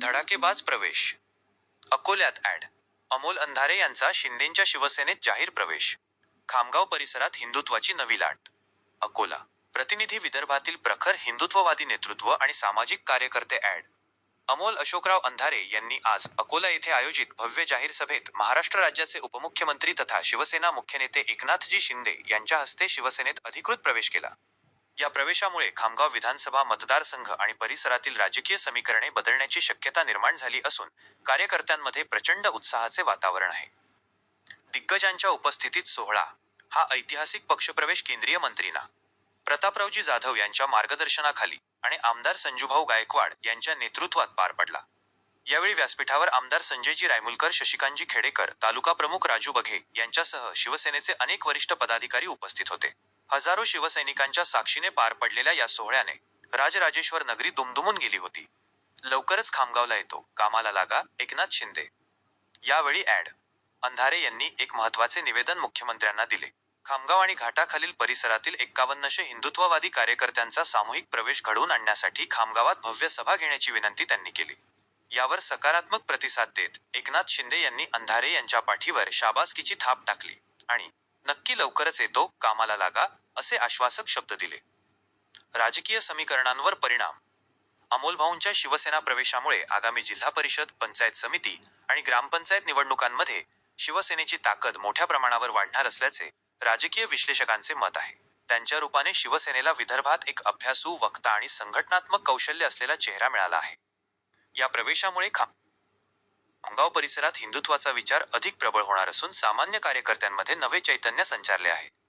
धडाकेबाज प्रवेश. अकोल्यात ॲड. अमोल अंधारे यांचा शिंदेंच्या शिवसेनेत जाहीर प्रवेश. खामगाव परिसरात हिंदुत्वाची नवी लाट. अकोला. प्रतिनिधी विदर्भातील प्रखर हिंदुत्ववादी नेतृत्व आणि सामाजिक कार्यकर्ते ॲड. अमोल अशोकराव अंधारे यांनी आज अकोला येथे आयोजित भव्य जाहीर सभेत महाराष्ट्र राज्याचे उपमुख्यमंत्री तथा शिवसेना मुख्य नेते एकनाथजी शिंदे यांच्या हस्ते शिवसेनेत अधिकृत प्रवेश केला. या प्रवेशामुळे खामगाव विधानसभा मतदारसंघ आणि परिसरातील राजकीय समीकरणे बदलण्याची शक्यता निर्माण झाली असून कार्यकर्त्यांमध्ये प्रचंड उत्साहाचे वातावरण आहे. दिग्गजांच्या उपस्थितीत सोहळा हा ऐतिहासिक पक्षप्रवेश केंद्रीय मंत्रीना. प्रतापरावजी जाधव यांच्या मार्गदर्शनाखाली आणि आमदार संजूभाऊ गायकवाड यांच्या नेतृत्वात पार पडला. यावेळी व्यासपीठावर आमदार संजयजी रायमुलकर शशिकांतजी खेडेकर तालुका प्रमुख राजू बघे यांच्यासह शिवसेनेचे अनेक वरिष्ठ पदाधिकारी उपस्थित होते. हजारो शिवसैनिकांच्या साक्षीने पार पडलेल्या या सोहळ्याने राजराजेश्वर नगरी दुमदुमून गेली होती. लवकरच खामगावला येतो. कामाला लागा. एकनाथ शिंदे. यावेळी ॲड. अंधारे यांनी एक महत्त्वाचे निवेदन मुख्यमंत्र्यांना दिले. खामगाव आणि घाटाखालील परिसरातील एक्कावन्नशे हिंदुत्ववादी कार्यकर्त्यांचा सामूहिक प्रवेश घडवून आणण्यासाठी खामगावात भव्य सभा घेण्याची विनंती त्यांनी केली. यावर सकारात्मक प्रतिसाद देत एकनाथ शिंदे यांनी अंधारे यांच्या पाठीवर शाबासकीची थाप टाकली. आणि नक्की लवकरच येतो. कामाला लागा. असे आश्वासक शब्द दिले. राजकीय समीकरणांवर परिणाम. अमोलभाऊंच्या शिवसेना प्रवेशामुळे आगामी जिल्हा परिषद पंचायत समिती आणि ग्रामपंचायत निवडणुकांमध्ये शिवसेनेची ताकद मोठ्या प्रमाणावर वाढणार असल्याचे राजकीय विश्लेषकांचे मत आहे. त्यांच्या रूपाने शिवसेनेला विदर्भात एक अभ्यासू वक्ता आणि संघटनात्मक कौशल्य असलेला चेहरा मिळाला आहे. या प्रवेशामुळे खा खामगाव परिसरात हिंदुत्वाचा विचार अधिक प्रबळ होणार असून सामान्य कार्यकर्त्यांमध्ये नवे चैतन्य संचारले आहे.